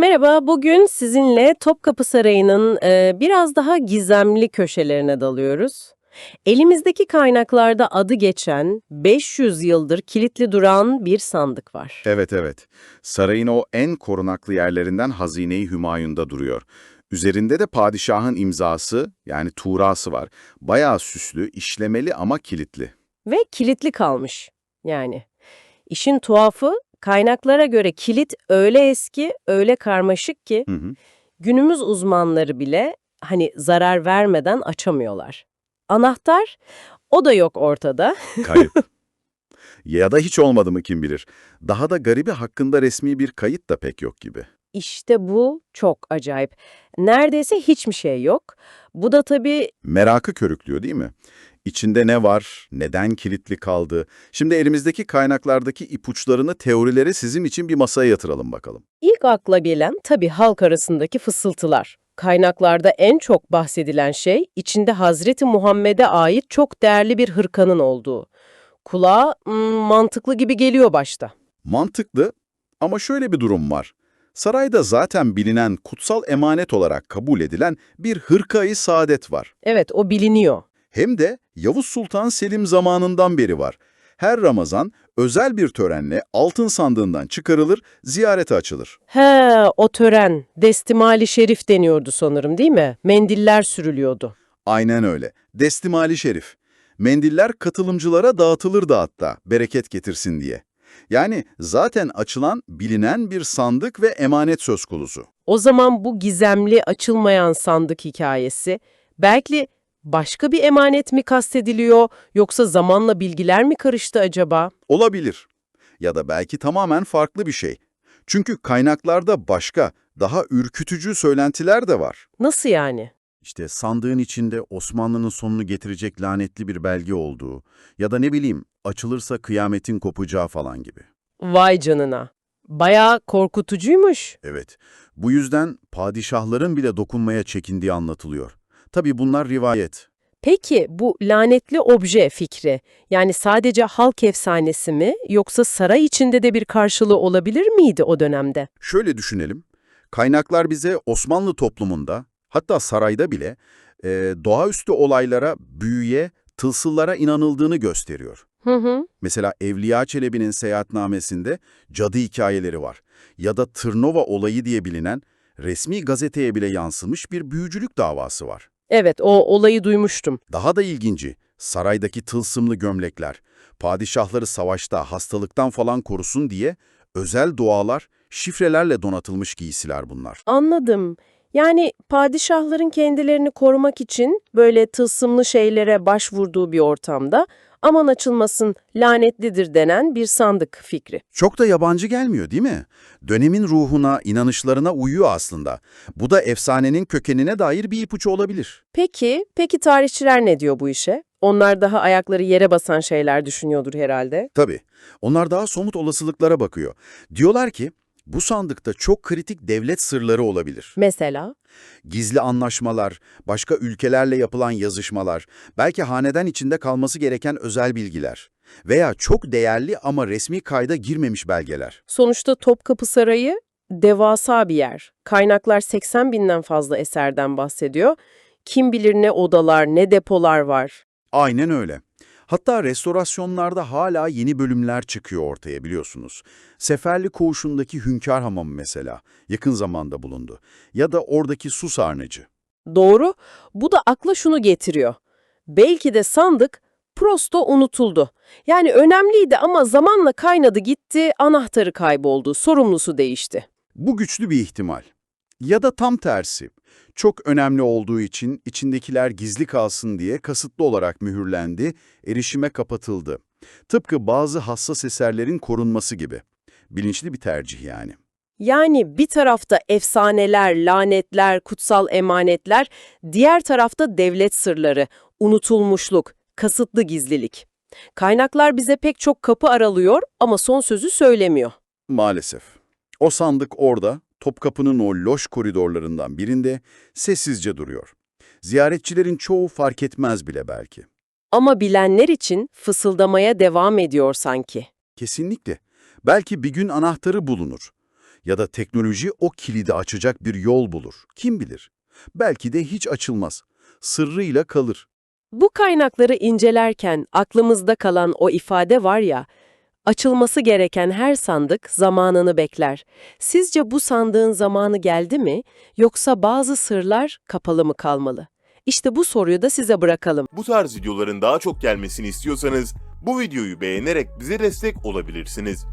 Merhaba, bugün sizinle Topkapı Sarayı'nın e, biraz daha gizemli köşelerine dalıyoruz. Elimizdeki kaynaklarda adı geçen 500 yıldır kilitli duran bir sandık var. Evet evet. Sarayın o en korunaklı yerlerinden Hazine-i Hümayun'da duruyor. Üzerinde de padişahın imzası yani tuğrası var. Bayağı süslü, işlemeli ama kilitli. Ve kilitli kalmış. Yani işin tuhafı kaynaklara göre kilit öyle eski, öyle karmaşık ki Hı hı. günümüz uzmanları bile hani zarar vermeden açamıyorlar. Anahtar o da yok ortada. Kayıp. ya da hiç olmadı mı kim bilir. Daha da garibi hakkında resmi bir kayıt da pek yok gibi. İşte bu çok acayip. Neredeyse hiçbir şey yok. Bu da tabii Merakı körüklüyor değil mi? İçinde ne var, neden kilitli kaldı? Şimdi elimizdeki kaynaklardaki ipuçlarını, teorileri sizin için bir masaya yatıralım bakalım. ilk akla gelen tabii halk arasındaki fısıltılar. Kaynaklarda en çok bahsedilen şey içinde Hazreti Muhammed'e ait çok değerli bir hırkanın olduğu. Kulağa hmm, mantıklı gibi geliyor başta. Mantıklı ama şöyle bir durum var. Sarayda zaten bilinen kutsal emanet olarak kabul edilen bir hırkayı saadet var. Evet o biliniyor. Hem de Yavuz Sultan Selim zamanından beri var. Her Ramazan özel bir törenle altın sandığından çıkarılır, ziyarete açılır. He o tören Destimali Şerif deniyordu sanırım değil mi? Mendiller sürülüyordu. Aynen öyle. Destimali Şerif. Mendiller katılımcılara dağıtılır da hatta, bereket getirsin diye. Yani zaten açılan, bilinen bir sandık ve emanet söz konusu. O zaman bu gizemli açılmayan sandık hikayesi belki başka bir emanet mi kastediliyor yoksa zamanla bilgiler mi karıştı acaba? Olabilir. Ya da belki tamamen farklı bir şey. Çünkü kaynaklarda başka, daha ürkütücü söylentiler de var. Nasıl yani? İşte sandığın içinde Osmanlı'nın sonunu getirecek lanetli bir belge olduğu ya da ne bileyim açılırsa kıyametin kopacağı falan gibi. Vay canına. Bayağı korkutucuymuş. Evet, bu yüzden padişahların bile dokunmaya çekindiği anlatılıyor. Tabii bunlar rivayet. Peki bu lanetli obje fikri yani sadece halk efsanesi mi yoksa saray içinde de bir karşılığı olabilir miydi o dönemde? Şöyle düşünelim, kaynaklar bize Osmanlı toplumunda, hatta sarayda bile e, doğaüstü olaylara, büyüye, tılsıllara inanıldığını gösteriyor. Hı hı. Mesela Evliya Çelebi'nin seyahatnamesinde cadı hikayeleri var. Ya da Tırnova olayı diye bilinen resmi gazeteye bile yansımış bir büyücülük davası var. Evet o olayı duymuştum. Daha da ilginci, saraydaki tılsımlı gömlekler, padişahları savaşta hastalıktan falan korusun diye özel dualar, şifrelerle donatılmış giysiler bunlar. Anladım. Yani padişahların kendilerini korumak için böyle tılsımlı şeylere başvurduğu bir ortamda aman açılmasın lanetlidir denen bir sandık fikri. Çok da yabancı gelmiyor değil mi? Dönemin ruhuna, inanışlarına uyuyor aslında. Bu da efsanenin kökenine dair bir ipucu olabilir. Peki, peki tarihçiler ne diyor bu işe? Onlar daha ayakları yere basan şeyler düşünüyordur herhalde. Tabii. Onlar daha somut olasılıklara bakıyor. Diyorlar ki, bu sandıkta çok kritik devlet sırları olabilir. Mesela? Gizli anlaşmalar, başka ülkelerle yapılan yazışmalar, belki haneden içinde kalması gereken özel bilgiler veya çok değerli ama resmi kayda girmemiş belgeler. Sonuçta Topkapı Sarayı devasa bir yer. Kaynaklar 80 binden fazla eserden bahsediyor. Kim bilir ne odalar, ne depolar var. Aynen öyle. Hatta restorasyonlarda hala yeni bölümler çıkıyor ortaya biliyorsunuz. Seferli Koğuşu'ndaki Hünkâr Hamamı mesela yakın zamanda bulundu. Ya da oradaki su sarnıcı. Doğru. Bu da akla şunu getiriyor. Belki de sandık prosto unutuldu. Yani önemliydi ama zamanla kaynadı gitti, anahtarı kayboldu, sorumlusu değişti. Bu güçlü bir ihtimal. Ya da tam tersi. Çok önemli olduğu için içindekiler gizli kalsın diye kasıtlı olarak mühürlendi, erişime kapatıldı. Tıpkı bazı hassas eserlerin korunması gibi. Bilinçli bir tercih yani. Yani bir tarafta efsaneler, lanetler, kutsal emanetler, diğer tarafta devlet sırları, unutulmuşluk, kasıtlı gizlilik. Kaynaklar bize pek çok kapı aralıyor ama son sözü söylemiyor. Maalesef. O sandık orada, Topkapı'nın o loş koridorlarından birinde sessizce duruyor. Ziyaretçilerin çoğu fark etmez bile belki. Ama bilenler için fısıldamaya devam ediyor sanki. Kesinlikle. Belki bir gün anahtarı bulunur. Ya da teknoloji o kilidi açacak bir yol bulur. Kim bilir? Belki de hiç açılmaz. Sırrıyla kalır. Bu kaynakları incelerken aklımızda kalan o ifade var ya, açılması gereken her sandık zamanını bekler. Sizce bu sandığın zamanı geldi mi yoksa bazı sırlar kapalı mı kalmalı? İşte bu soruyu da size bırakalım. Bu tarz videoların daha çok gelmesini istiyorsanız bu videoyu beğenerek bize destek olabilirsiniz.